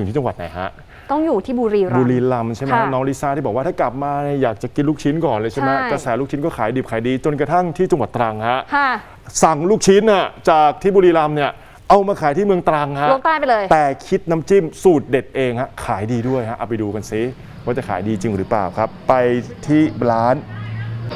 อยู่ที่จังหวัดไหนฮะ ต้องอยู่ที่บุรีรัมบุย์รีรัมย์ใช่ไหมค่ะน้องลิซ่าที่บอกว่าถ้ากลับมาเนี่ยอยากจะกินลูกชิ้นก่อนเลยใช่ไหมใช่ กระแสลูกชิ้นก็ขายดิบขายดีจนกระทั่งที่จังหวัดตรังฮะค่ะสั่งลูกชิ้นน่ะจากที่บุรีรัมย์เนี่ยเอามาขายที่เมืองตรังฮะลงใต้ไปเลย แต่คิดน้ำจิ้มสูตรเด็ดเองฮะขายดีด้วยฮะเอาไปดูกันซิว่าจะขายดีจริงหรือเปล่าครับ ไปที่ร้าน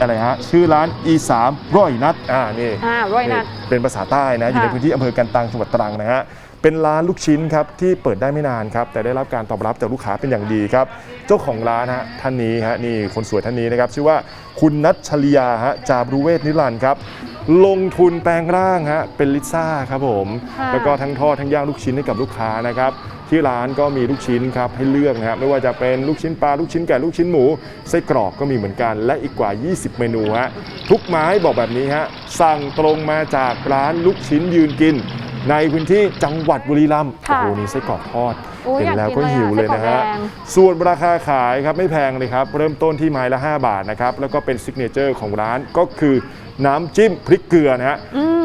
อะไรฮะชื่อร้าน E3 ร้อยนัดอ่านี่อ่าร้อยนัดเป็นภาษาใต้นะอยู่ในค่ะพื้นที่อำเภอกันตังจังหวัดตรังนะฮะเป็นร้านลูกชิ้นครับที่เปิดได้ไม่นานครับแต่ได้รับการตอบรับจากลูกค้าเป็นอย่างดีครับ เจ้าของร้านฮะท่านนี้ฮะนี่คนสวยท่านนี้นะครับชื่อว่าคุณนัทชลียาฮะจาบรุเวศนิรันดร์ครับลงทุนแปลงร่างฮะเป็นลิซ่าครับผมค่ะแล้วก็ทั้งทอดทั้งย่างลูกชิ้นให้กับลูกค้านะครับ ที่ร้านก็มีลูกชิ้นครับให้เลือกนะครับไม่ว่าจะเป็นลูกชิ้นปลาลูกชิ้นไก่ลูกชิ้นหมูไส้กรอกก็มีเหมือนกันและอีกกว่า 20 เมนูฮะทุกไม้บอกแบบนี้ฮะสั่งตรงมาจากร้านลูกชิ้นยืนกิน ในพื้นที่จังหวัดบุรีรัมย์โอ้ค่ะโหนี่ไส้กรอกทอดโอ้ยเห็นแล้วก็อยากกินหิวเลยเลยอะนะฮะไส้กรอกแดง ส่วนราคาขายครับไม่แพงเลยครับ เริ่มต้นที่ไม้ละ 5 บาทนะครับแล้วก็เป็นซิกเนเจอร์ของร้านก็คือน้ำจิ้มพริกเกลือนะฮะ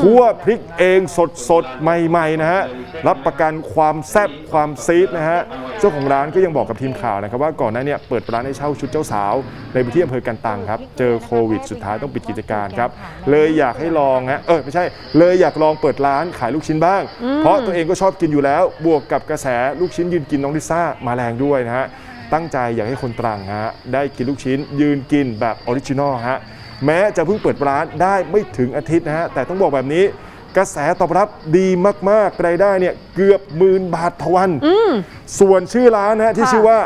คั่วพริกเองสดสดๆใหม่ๆนะฮะรับประกันความแซ่บความซีดนะฮะ เจ้าของร้านก็ยังบอกกับทีมข่าวนะครับว่าก่อนหน้าเนี้เปิดร้านให้เช่าชุดเจ้าสาว ในพื้นที่อำเภอกันตังครับเจอโควิดสุดท้ายต้องปิดกิจการครับเลยอยากให้ลองฮะเออไม่ใช่ เลยอยากลองเปิดร้านขายลูกชิ้นบ้าง เพราะตัวเองก็ชอบกินอยู่แล้ว บวกกับกระแสลูกชิ้นยืนกินน้องลิซ่ามาแรงด้วยนะฮะตั้งใจอยากให้คนตรังฮะได้กินลูกชิ้น ยืนกินแบบออริจินอลฮะแม้จะเพิ่งเปิดร้านได้ไม่ถึงอาทิตย์นะฮะแต่ต้องบอกแบบนี้ กระแสตอบรับดีมากๆรายได้เนี่ยเกือบหมื่นบาททวันส่วนชื่อร้านนะฮะที่ค่ะชื่อว่า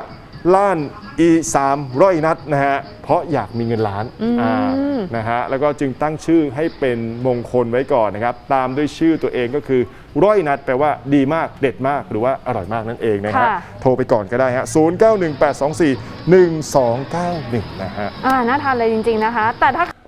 ล้านอีสามร้อยนัดนะฮะเพราะอยากมีเงินล้านอ่านะฮะแล้วก็จึงตั้งชื่อให้เป็นมงคลไว้ก่อนนะครับ ตามด้วยชื่อตัวเองก็คือร้อยนัดแปลว่าดีมากเด็ดมากหรือว่าอร่อยมากนั่นเองนะฮะค่ะ โทรไปก่อนก็ได้ฮะ0918241291นะฮะ อ่าน่าทานเลยจริง ๆนะคะ แต่ถ้า